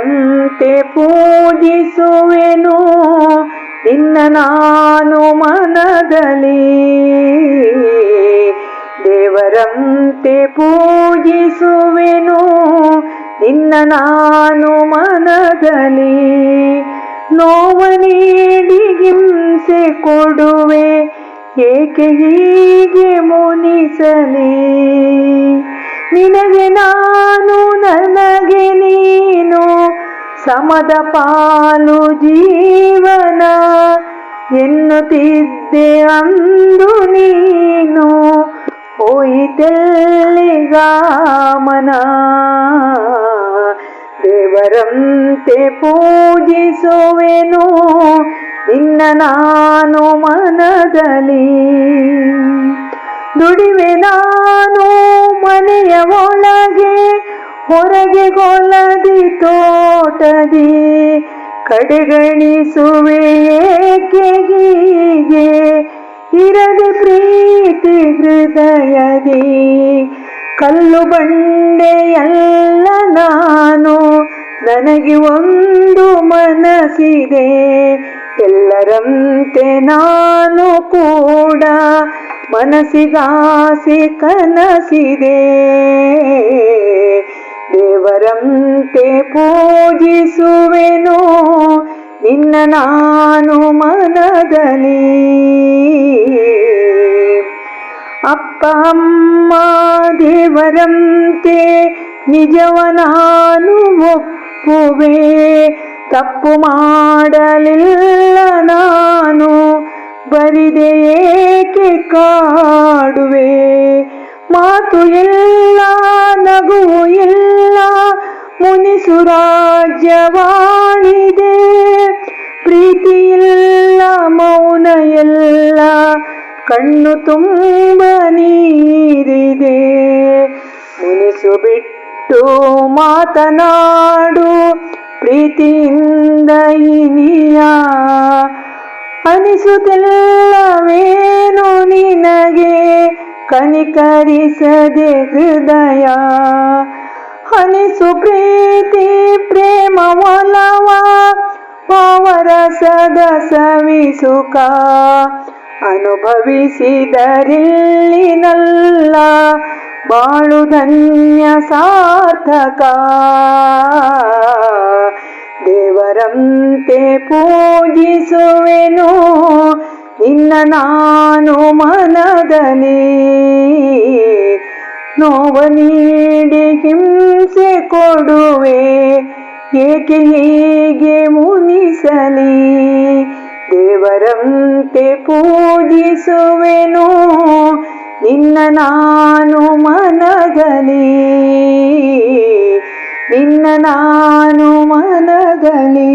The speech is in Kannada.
ದೇವರಂತೆ ಪೂಜಿಸುವೆನು. ನಿನ್ನ ನಾನು ಮನದಲ್ಲಿ ದೇವರಂತೆ ಪೂಜಿಸುವೆನು. ನಿನ್ನ ನಾನು ಮನದಲ್ಲಿ ನೋವ ನೀಡಿ ಹಿಂಸೆ ಕೊಡುವೆ. ಏಕೆ ಹೀಗೆ ಮುನಿಸಲಿ? ನಿನಗೆ ನಾನು ನನಗೆ ನೀನು ಸಮದ ಪಾಲು ಜೀವನ ಎನ್ನುತ್ತಿದ್ದೆ ಅಂದು ನೀನು ಹೋಯಿತೆಲ್ಲಿಗಾಮನ ದೇವರಂತೆ ಪೂಜಿಸುವೆನು ನಿನ್ನ ನಾನು ಮನದಲ್ಲಿ. ದುಡಿವೆ ನಾನು ಮನೆಯ ಒಳಗೆ ಹೊರಗೆ ಗೊಲದಿ ತೋಟದಿ ಕಡೆಗಣಿಸುವೆ ಏಕೆ ಹೀಗೆ? ಇರದೆ ಪ್ರೀತಿ ಹೃದಯದಿ, ಕಲ್ಲು ಬಂಡೆಯಲ್ಲ ನಾನು, ನನಗೆ ಒಂದು ಮನಸ್ಸಿದೆ, ಎಲ್ಲರಂತೆ ನಾನು ಕೂಡ ಮನಸ್ಸಿಗಾಸಿ ಕನಸಿದೆ. ದೇವರಂತೆ ಪೂಜಿಸುವೆನು. ನಿನ್ನ ನಾನು ಮನದಲ್ಲಿ. ಅಪ್ಪ, ಅಮ್ಮ ದೇವರಂತೆ ನಿಜವ ನಾನು ಒಪ್ಪುವೆ. ತಪ್ಪು ಮಾಡಲಿಲ್ಲ ನಾನು, ಬರಿದೆ ಏಕೆ ಕಾಡುವೆ. ಮಾತು ಇಲ್ಲ, ನಗುವು ಇಲ್ಲ ಮುನಿಸು ರಾಜ್ಯವಾಳಿದೆ ಪ್ರೀತಿ ಇಲ್ಲ ಮೌನ ಎಲ್ಲ ಕಣ್ಣು ತುಂಬ ನೀರಿದೆ. ಮುನಿಸು ಬಿಟ್ಟು ಮಾತನಾಡು, ಪ್ರೀತಿಯಿಂದ ಇನಿಯ. ಅನಿಸುತ್ತಿಲ್ಲವೇನು ನಿನಗೆ, ಕನಿಕರಿಸದೆ ಹೃದಯ. ಅನಿಸು ಪ್ರೀತಿ, ಪ್ರೇಮ ಒಲವ ಪಾವರಸದ ಸವಿಸುಕ. ಅನುಭವಿಸಿದರಿಲ್ಲಿನಲ್ಲ ಬಾಳು ಧನ್ಯ ಸಾರ್ಥಕ. ದೇವರಂತೆ ಪೂಜಿಸುವೆನು, ನಿನ್ನ ನಾನು ಮನದಲ್ಲಿ. ನೋವ ನೀಡಿ ಹಿಂಸೆ ಕೊಡುವೆ, ಏಕೆ ಹೀಗೆ ಮುನಿಸಲಿ? ದೇವರಂತೆ ಪೂಜಿಸುವೆನು, ನಿನ್ನ ನಾನು ಮನದಲ್ಲಿ ನಿನ್ನ ನಾನು ಮನದಲ್ಲಿ